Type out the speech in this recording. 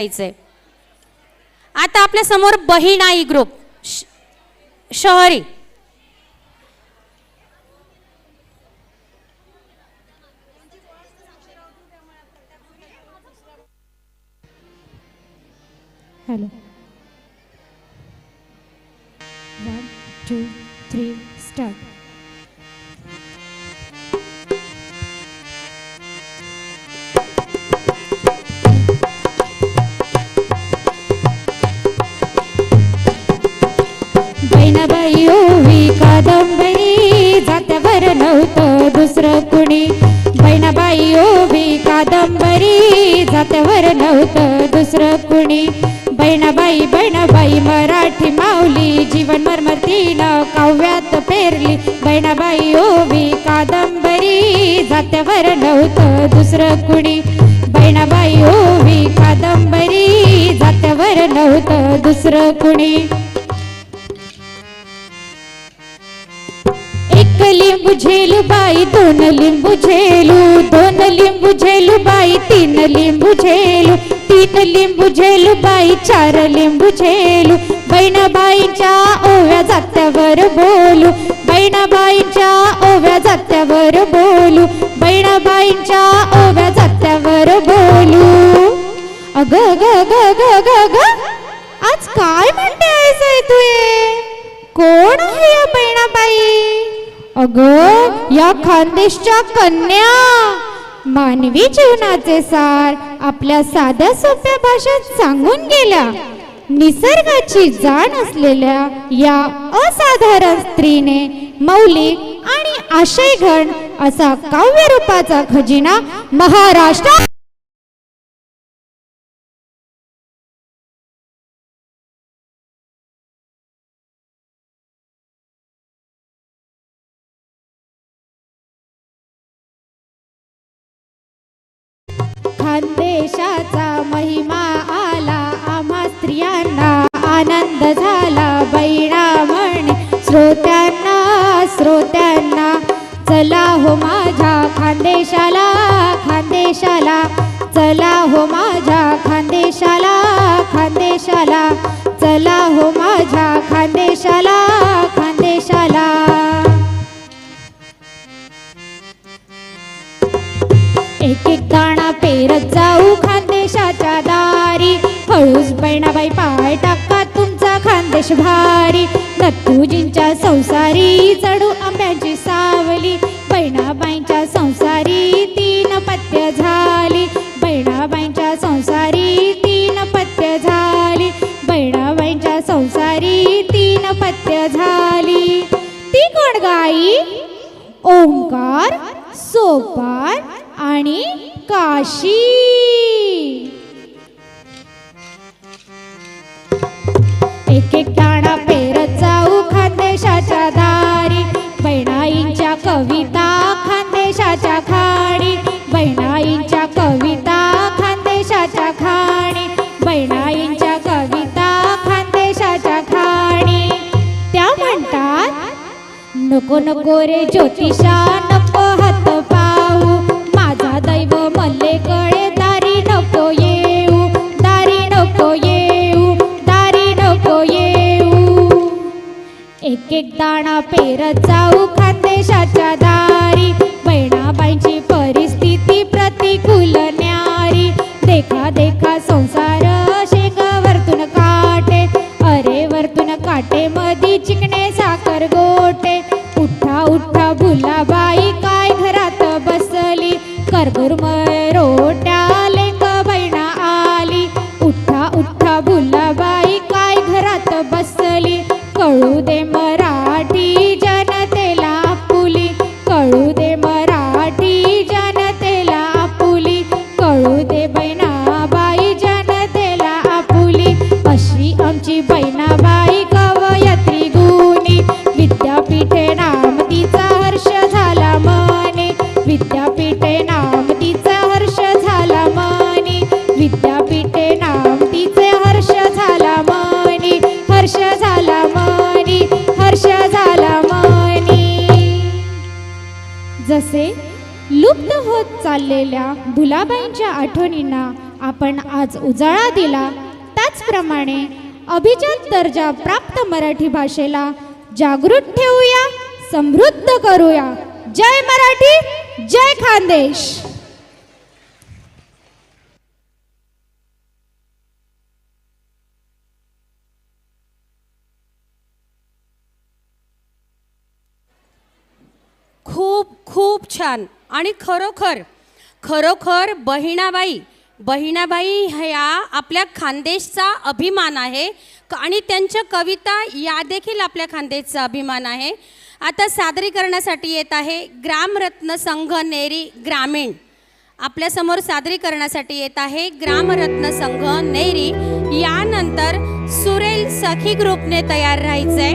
करायचंय आता आपल्यासमोर बहिणाई ग्रुप श- शहरी. हॅलो. बहिणाबाई ओवी कादंबरी. जात्यावर नव्हतं दुसरं कुणी. बहिणाबाई ओवी कादंबरी. जात्यावर नव्हतं दुसरं कुणी. बहिणाबाई बहिणाबाई मराठी माऊली. जीवन मरमतीनं काव्यात पेरली. बहिणाबाई ओवी कादंबरी. जात्यावर नव्हतं दुसरं कुणी. बहिणाबाई ओवी कादंबरी. जात्यावर नव्हतं दुसरं कुणी. लिंबू झेलू बाई दोन लिंबू झेलू दोन लिंबू झेलू बाई तीन लिंबू झेलू तीन लिंबू झेलू बाई चार लिंबू झेलू. बहिणाबाईच्या ओव्या जात्यावर बोलू बहिणाबाईच्या ओव्या जात्यावर बोलू बहिणाबाईच्या ओव्या जात्यावर बोलू. अग ग ग ग ग अग या खानदेशच्या कन्या. मानवी जीवनाचे सार आपल्या साध्या सोप्या भाषेत सांगून गेल्या. निसर्गाची जाण असलेल्या या असाधारण स्त्रीने मौलिक आणि आशयघन असा काव्य रूपाचा खजिना महाराष्ट्र खानदेशाचा महिमा आला. आम्हा स्त्रियांना आनंद झाला. बैणा म्हणे श्रोत्यांना श्रोत्यांना चला हो माझ्या खानदेशाला खानदेशाला. चला हो माझ्या खानदेशाला खानदेशाला. चला हो माझ्या हळूच बहिणाबाई पाय टाका तुमचा खानदेश भारी. दत्तूजींच्या संसारी चढू आंब्याची सावली. बहिणाबाईंच्या संसारी तीन पत्य झाली. बहिणाबाईंच्या संसारी तीन पत्य झाली. बहिणाबाईंच्या संसारी तीन पत्य झाली. ती कोण गाई ओंकार सोपार आणि काशी. एक एक दाणा पेरत जाऊ खानदेशाच्या दारी बहिणाईंच्या कविता खानदेशाच्या खाणी बहिणाईंच्या कविता खानदेशाच्या खाणी बहिणाईंच्या कविता खानदेशाच्या खाणी. त्या म्हणतात नको नको रे ज्योतिषा एक एक दाणा पेरत जाऊ खानदेशाच्या दारी. बहिणाबाईंची परिस्थिती प्रतिकूल न्यारी. देखा देखा संसार जसे लुप्त होत चाललेल्या भुलाबाईंच्या आठवणींना आपण आज उजाळा दिला. त्याचप्रमाणे अभिजात दर्जा प्राप्त मराठी भाषेला जागृत ठेवूया समृद्ध करूया. जय मराठी जय खानदेश. खूप छान. आणि खरोखर खरोखर बहिणाबाई बहिणाबाई ह्या आपल्या खानदेशचा अभिमान आहे. क- आणि त्यांच्या कविता या देखील आपल्या खानदेशचा अभिमान आहे. आता सादरीकरणासाठी येत आहे ग्रामरत्न संघ नेरी ग्रामीण. आपल्यासमोर सादरीकरणासाठी येत आहे ग्रामरत्न संघ नेरी. यानंतर सुरेल सखी ग्रुपने तयार राहायचंय.